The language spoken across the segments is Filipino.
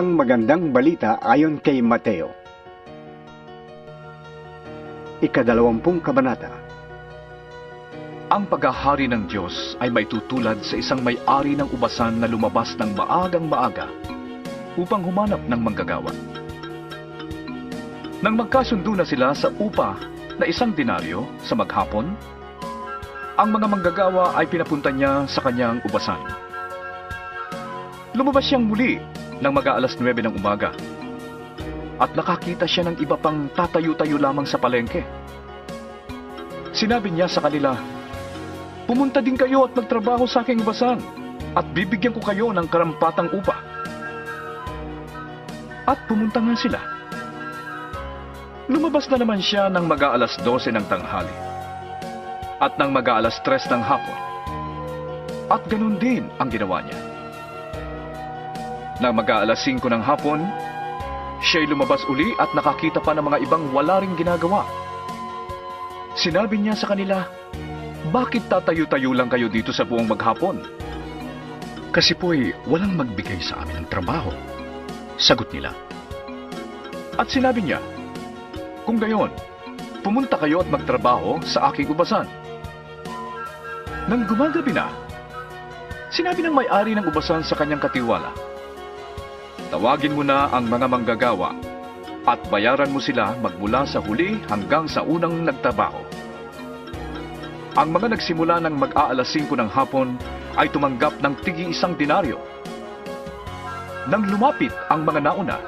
Ang magandang balita ayon kay Mateo. Ikadalawampung kabanata. Ang paghahari ng Diyos ay may tutulad sa isang may-ari ng ubasan na lumabas ng maagang maaga upang humanap ng manggagawa. Nang magkasundo na sila sa upa na isang dinaryo sa maghapon, ang mga manggagawa ay pinapunta niya sa kanyang ubasan. Lumabas siyang muli ng mag-aalas 9 ng umaga at nakakita siya ng iba pang tatayo-tayo lamang sa palengke. Sinabi niya sa kanila, Pumunta din kayo at magtrabaho sa aking ubasan at bibigyan ko kayo ng karampatang upa. At pumunta nga sila. Lumabas na naman siya ng mag-aalas 12 ng tanghali at ng mag-aalas 3 ng hapon. At ganun din ang ginawa niya. Nang mag-aalas 5 ng hapon, siya'y lumabas uli at nakakita pa ng mga ibang wala ring ginagawa. Sinabi niya sa kanila, bakit tatayo-tayo lang kayo dito sa buong maghapon? Kasi po'y walang magbigay sa amin ng trabaho. Sagot nila. At sinabi niya, Kung gayon, pumunta kayo at magtrabaho sa aking ubasan. Nang gumagabi na, sinabi ng may-ari ng ubasan sa kanyang katiwala, Tawagin mo na ang mga manggagawa at bayaran mo sila magmula sa huli hanggang sa unang nagtrabaho. Ang mga nagsimula ng mag-aalas 5 ng hapon ay tumanggap ng tigi isang dinaryo. Nang lumapit ang mga nauna,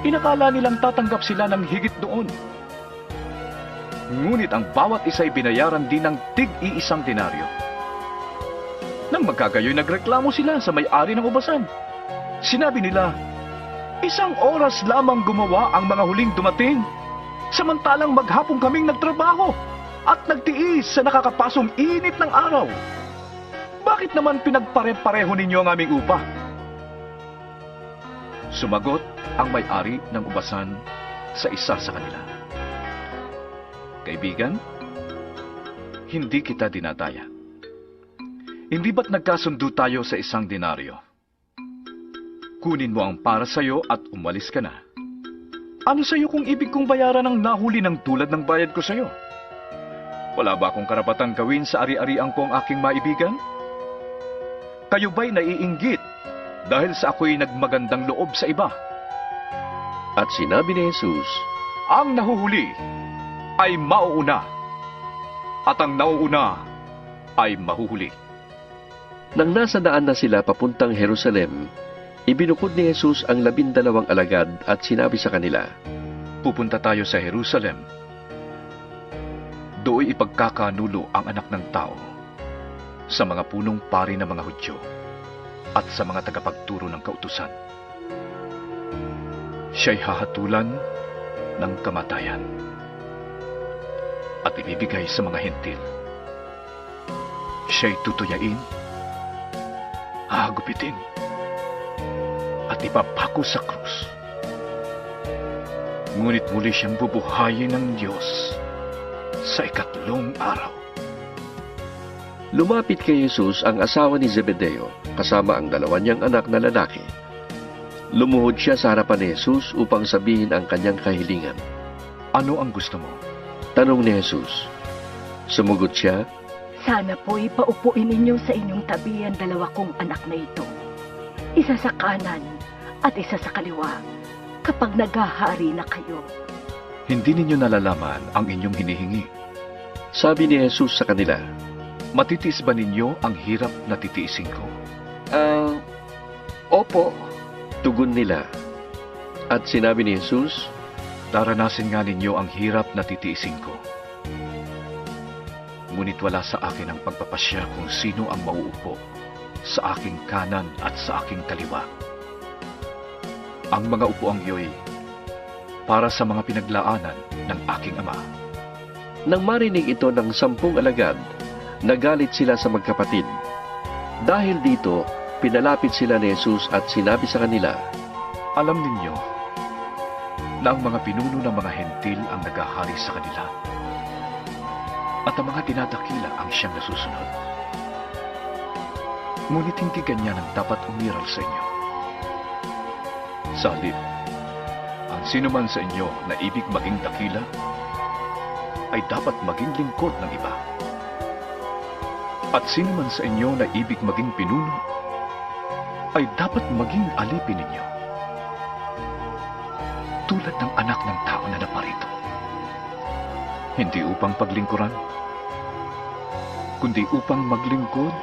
inakala nilang tatanggap sila ng higit doon. Ngunit ang bawat isa ay binayaran din ng tig-iisang dinaryo. Nang magkagayoy nagreklamo sila sa may-ari ng ubasan. Sinabi nila, isang oras lamang gumawa ang mga huling dumating, samantalang maghapon kaming nagtrabaho at nagtiis sa nakakapasong init ng araw. Bakit naman pinagpare-pareho ninyo ang aming upa? Sumagot ang may-ari ng ubasan sa isa sa kanila. Kaibigan, hindi kita dinadaya. Hindi ba't nagkasundo tayo sa isang denaryo? Kunin mo ang para sa'yo at umalis ka na. Ano sa'yo kung ibig kong bayaran ang nahuli ng tulad ng bayad ko sa'yo? Wala ba akong karapatang gawin sa ari-ariang ko ang aking maibigan? Kayo ba'y naiinggit dahil sa ako'y nagmagandang loob sa iba? At sinabi ni Jesus, Ang nahuhuli ay mauuna at ang nauuna ay mahuhuli. Nang nasa daan na sila papuntang Jerusalem, ibinukod ni Jesus ang labindalawang alagad at sinabi sa kanila, Pupunta tayo sa Jerusalem. Dooy ipagkakanulo ang anak ng tao sa mga punong pari ng mga Hudyo at sa mga tagapagturo ng kautusan. Siya'y hahatulan ng kamatayan at ibibigay sa mga hentil. Siya'y tutuyain, hahagupitin, at ipapako sa krus. Ngunit muli siyang bubuhayin ng Diyos sa ikatlong araw. Lumapit kay Jesus ang asawa ni Zebedeo kasama ang dalawa niyang anak na lalaki. Lumuhod siya sa harapan ni Jesus upang sabihin ang kanyang kahilingan. Ano ang gusto mo? Tanong ni Jesus. Sumugot siya, Sana po'y paupuin ninyo sa inyong tabi ang dalawa kong anak na ito. Isa sa kanan at isa sa kaliwa kapag naghahari na kayo. Hindi ninyo nalalaman ang inyong hinihingi. sabi ni Jesus sa kanila, Matitiis ba ninyo ang hirap na titiisin ko? Ah, opo, tugon nila. At sinabi ni Jesus, Daranasin nga ninyo ang hirap na titiisin ko. Ngunit wala sa akin ang pagpapasya kung sino ang mauupo sa aking kanan at sa aking kaliwa. Ang mga upuang iyo'y para sa mga pinaglaanan ng aking ama. Nang marinig ito ng sampung alagad, nagalit sila sa magkapatid. Dahil dito, pinalapit sila ni Jesus at sinabi sa kanila, Alam ninyo na ang mga pinuno ng mga hentil ang nagahari sa kanila at ang mga dinadakila ang siyang nasusunod. Ngunit hindi ganyan ang dapat umiral sa inyo. Sa halip, ang sinuman sa inyo na ibig maging dakila ay dapat maging lingkod ng iba. At sinuman sa inyo na ibig maging pinuno ay dapat maging alipin ninyo. Tulad ng anak ng tao na naparito. Hindi upang paglingkuran, kundi upang maglingkod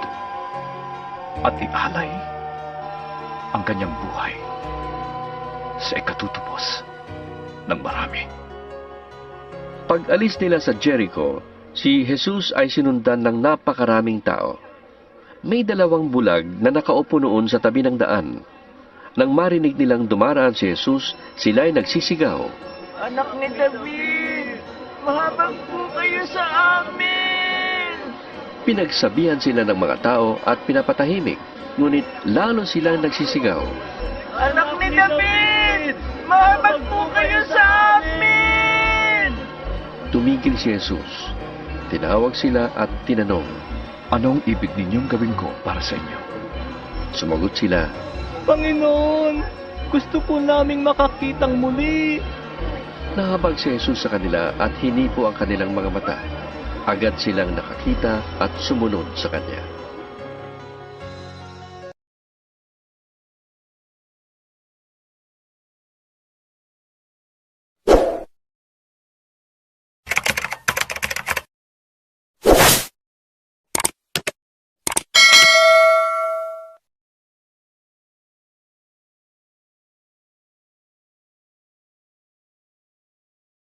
at ialay ang kanyang buhay sa ikatutubos ng marami. Pag alis nila sa Jericho, si Jesus ay sinundan ng napakaraming tao. May dalawang bulag na nakaupo noon sa tabi ng daan. Nang marinig nilang dumaraan si Jesus, sila ay nagsisigaw. Anak ni David, mahabag po kayo sa amin! Pinagsabihan sila ng mga tao at pinapatahimik, ngunit lalo silang nagsisigaw. Anak ni David, mahabag po kayo sa amin! Tumigil si Jesus. Tinawag sila at tinanong. Anong ibig ninyong gawin ko para sa inyo? Sumagot sila, Panginoon, gusto po naming makakitang muli. Nahabag si Jesus sa kanila at hinipo ang kanilang mga mata. Agad silang nakakita at sumunod sa kanya.